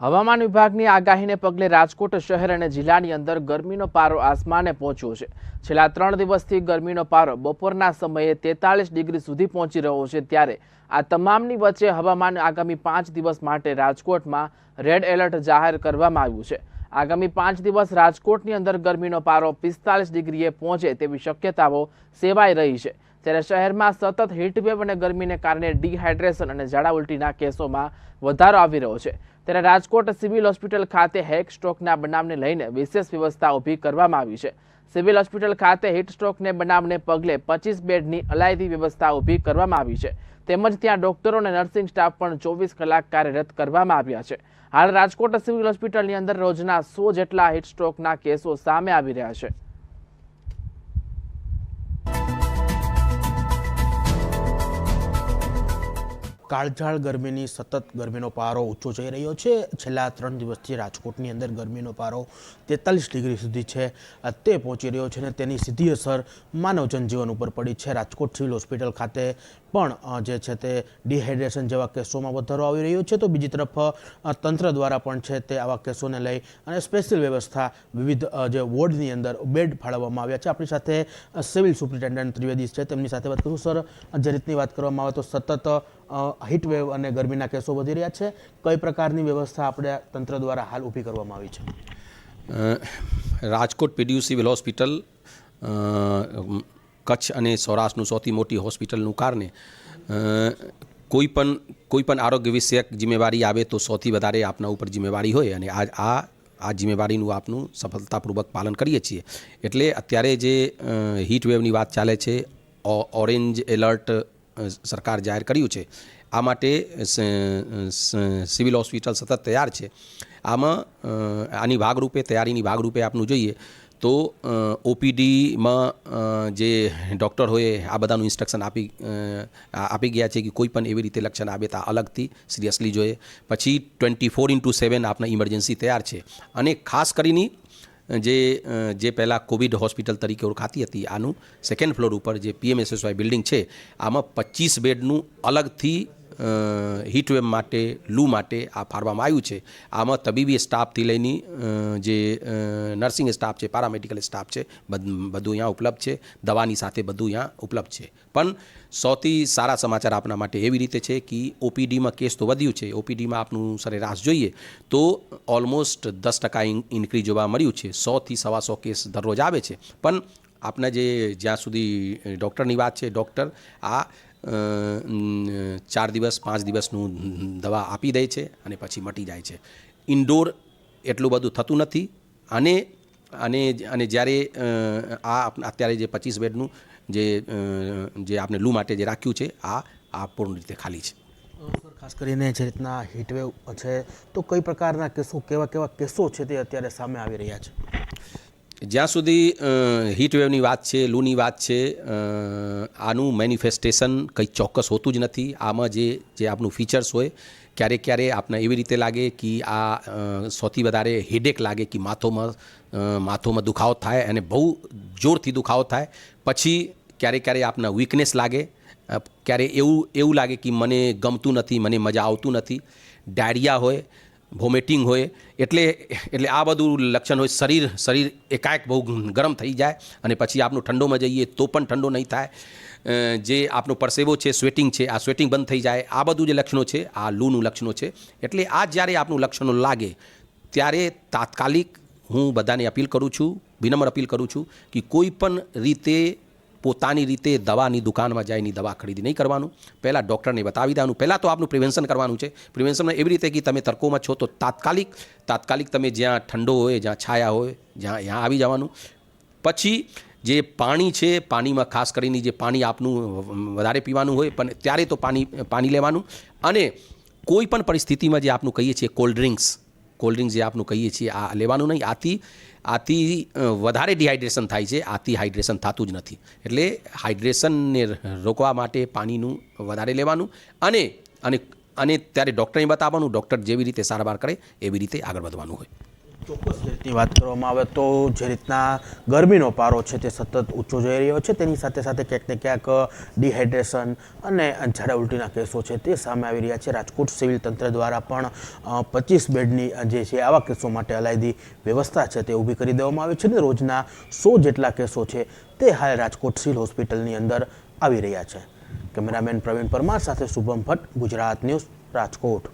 હવામાન વિભાગની આગાહીને પગલે રાજકોટ શહેર અને જિલ્લાની અંદર ગરમીનો પારો આસમાને પહોંચ્યો છે. છેલ્લા ત્રણ દિવસથી ગરમીનો પારો બપોરના સમયે તેતાલીસ ડિગ્રી સુધી પહોંચી રહ્યો છે ત્યારે આ તમામની વચ્ચે હવામાન આગામી પાંચ દિવસ માટે રાજકોટમાં રેડ એલર્ટ જાહેર કરવામાં આવ્યું છે. આગામી પાંચ દિવસ રાજકોટની અંદર ગરમીનો પારો પિસ્તાલીસ ડિગ્રીએ પહોંચે તેવી શક્યતાઓ સેવાઈ રહી છે. ત્યારે શહેરમાં સતત હીટવેવ અને ગરમીને કારણે ડિહાઇડ્રેશન અને ઝાડા ઉલટીના કેસોમાં વધારો આવી રહ્યો છે. ત્યારે રાજકોટ સિવિલ હોસ્પિટલ ખાતે હેક સ્ટ્રોકના બનાવને લઈને વિશેષ વ્યવસ્થા ઊભી કરવામાં આવી છે. સિવિલ હોસ્પિટલ ખાતે હીટ સ્ટ્રોકને બનાવને પગલે પચીસ બેડની અલાયદી વ્યવસ્થા ઊભી કરવામાં આવી છે. તેમજ ત્યાં ડોક્ટરો અને નર્સિંગ સ્ટાફ પણ ચોવીસ કલાક કાર્યરત કરવામાં આવ્યા છે. હાલ રાજકોટ સિવિલ હોસ્પિટલની અંદર રોજના સો જેટલા હીટ સ્ટ્રોકના કેસો સામે આવી રહ્યા છે. કાળઝાળ ગરમીની સતત ગરમીનો પારો ઊંચો જઈ રહ્યો છે. છેલ્લા ત્રણ દિવસથી રાજકોટની અંદર ગરમીનો પારો તેતાલીસ ડિગ્રી સુધી છે. તે પહોંચી રહ્યો છે અને તેની સીધી અસર માનવ જનજીવન ઉપર પડી છે. રાજકોટ સિવિલ હોસ્પિટલ ખાતે પણ જે છે તે ડિહાઇડ્રેશન જેવા કેસોમાં વધારો આવી રહ્યો છે. તો બીજી તરફ તંત્ર દ્વારા પણ છે તે આવા કેસોને લઈ અને સ્પેશિયલ વ્યવસ્થા વિવિધ જે વોર્ડની અંદર બેડ ફાળવવામાં આવ્યા છે. આપણી સાથે સિવિલ સુપ્રિન્ટેન્ડન્ટ ત્રિવેદી છે. તેમની સાથે વાત કરું, સર. જે રીતની વાત કરવામાં આવે તો સતત હીટ વેવ અને ગરમીના કેસો વધી રહ્યા છે. કઈ પ્રકારની વ્યવસ્થા આપણે તંત્ર દ્વારા હાલ ઊભી કરવામાં આવી છે? Rajkot PDU civil hospital Kutch અને સૌરાષ્ટ્રનું સૌથી મોટી હોસ્પિટલનું કારણે કોઈપણ કોઈ પણ કોઈ પણ આરોગ્ય વિષયક જિમ્મેવારી આવે તો સૌથી વધારે આપના ઉપર જિમ્મેવારી હોય અને આ આ આ જિમ્મેવારીનું આપનું સફળતાપૂર્વક પાલન કરીએ છીએ. એટલે અત્યારે જે હીટ વેવની વાત ચાલે છે ઓરેન્જ એલર્ટ સરકાર જાહેર કર્યું છે. આ માટે સિવિલ હોસ્પિટલ સતત તૈયાર છે. આમાં આની ભાગરૂપે, તૈયારીની ભાગરૂપે આપનું જોઈએ તો ઓપીડીમાં જે ડૉક્ટર હોય આ બધાનું ઇન્સ્ટ્રક્શન આપી આપી ગયા છે કે કોઈ પણ એવી રીતે લક્ષણ આવે તો અલગથી સિરિયસલી જોઈએ. પછી ટ્વેન્ટી ફોર ઇન્ટુ સેવન આપણા ઇમરજન્સી તૈયાર છે. અને ખાસ કરીને જે જે પહેલાં કોવિડ હોસ્પિટલ તરીકે ઓળખાતી હતી, આનું સેકન્ડ ફ્લોર ઉપર જે પીએમએસએસવાય બિલ્ડિંગ છે, આમાં પચીસ બેડનું અલગથી હીટવેવ માટે, લૂ માટે આ ફાળવામાં આવ્યું છે. આમાં તબીબી સ્ટાફથી લઈને જે નર્સિંગ સ્ટાફ છે પારામેડિકલ સ્ટાફ છે, બધું અહીંયા ઉપલબ્ધ છે. દવાની સાથે બધું અહીંયા ઉપલબ્ધ છે. પણ સૌથી સારા સમાચાર આપના માટે એવી રીતે છે કે ઓપીડીમાં કેસ તો વધ્યું છે. ઓપીડીમાં આપનું સરેરાશ જોઈએ તો ઓલમોસ્ટ દસ ટકા ઇન્ક્રીઝ જોવા મળ્યું છે. સોથી સવા સો કેસ દરરોજ આવે છે. પણ આપના જે જ્યાં સુધી ડૉક્ટરની વાત છે, ડૉક્ટર, આ ચાર દિવસ, પાંચ દિવસનું દવા આપી દે છે અને પછી મટી જાય છે. ઇન્ડોર એટલું બધું થતું નથી અને અને અને જ્યારે આ અત્યારે જે પચીસ બેડનું જે જે આપણે લૂ માટે જે રાખ્યું છે, આ આ પૂર્ણ રીતે ખાલી છે. સર, ખાસ કરીને જે રીતના હીટવેવ છે, તો કઈ પ્રકારના કેસો, કેવા કેવા કેસો છે તે અત્યારે સામે આવી રહ્યા છે? જ્યાં સુધી હીટવેવની વાત છે લૂની વાત છે આનું મેનિફેસ્ટેશન કંઈ ચોક્કસ હોતું જ નથી. આમાં જે જે આપનું ફીચર્સ હોય ક્યારેક ક્યારે આપને એવી રીતે લાગે કે આ સૌથી વધારે હેડેક લાગે કે માથોમાં માથોમાં દુખાવો થાય અને બહુ જોરથી દુખાવો થાય. પછી ક્યારેક ક્યારેક આપને વીકનેસ લાગે. ક્યારે એવું એવું લાગે કે મને ગમતું નથી, મને મજા આવતું નથી. ડાયરિયા હોય વોમિટિંગ હોય, એટલે એટલે આ બધું લક્ષણ હોય, શરીર શરીર એકાએક બહુ ગરમ થઈ જાય અને પછી આપનું ઠંડોમાં જઈએ તો પણ ઠંડો નહીં થાય. જે આપનો પરસેવો છે સ્વેટિંગ છે, આ સ્વેટિંગ બંધ થઈ જાય, આ બધું જે લક્ષણો છે, આ લૂનું લક્ષણો છે. એટલે આ જ્યારે આપનું લક્ષણો લાગે, ત્યારે તાત્કાલિક હું બધાને અપીલ કરું છું, વિનમ્ર અપીલ કરું છું કે કોઈ પણ રીતે પોતાની રીતે દવાની દુકાનમાં જઈને દવા ખરીદી નહીં કરવાનું. પહેલાં ડૉક્ટરને બતાવી દેવાનું. પહેલાં તો આપનું પ્રિવેન્શન કરવાનું છે. પ્રિવેન્શનમાં એવી રીતે કે તમે તડકોમાં છો તો તાત્કાલિક તાત્કાલિક તમે જ્યાં ઠંડો હોય, જ્યાં છાયા હોય, જ્યાં, ત્યાં આવી જવાનું. પછી જે પાણી છે, પાણીમાં ખાસ કરીને જે પાણી આપનું વધારે પીવાનું હોય, પણ ત્યારે તો પાણી પાણી લેવાનું. અને કોઈ પણ પરિસ્થિતિમાં જે આપનું કહીએ છીએ કોલ્ડ ડ્રિંક્સ કોલ્ડ ડ્રિંક્સ જે આપનું કહીએ છીએ, આ લેવાનું નહીં. આથી આથી વધારે ડિહાઇડ્રેશન થાય છે. આથી હાઇડ્રેશન થતું જ નથી. એટલે હાઇડ્રેશનને રોકવા માટે પાણીનું વધારે લેવાનું અને અને અને ત્યારે ડૉક્ટરને બતાવવાનું. ડૉક્ટર જેવી રીતે સારવાર કરે, એવી રીતે આગળ વધવાનું હોય. ચોક્કસ રીતની વાત કરવામાં આવે તો જે રીતના ગરમીનો પારો છે તે સતત ઊંચો જઈ રહ્યો છે. તેની સાથે સાથે ક્યાંક ને ક્યાંક ડિહાઇડ્રેશન અને ઝાડા ઉલટીના કેસો છે તે સામે આવી રહ્યા છે. રાજકોટ સિવિલ તંત્ર દ્વારા પણ પચીસ બેડની જે છે આવા કેસો માટે અલાયદી વ્યવસ્થા છે તે ઊભી કરી દેવામાં આવી છે ને રોજના સો જેટલા કેસો છે તે હાલ રાજકોટ સિવિલ હોસ્પિટલની અંદર આવી રહ્યા છે. કેમેરામેન પ્રવીણ પરમાર સાથે શુભમ ભટ્ટ, ગુજરાત ન્યૂઝ, રાજકોટ.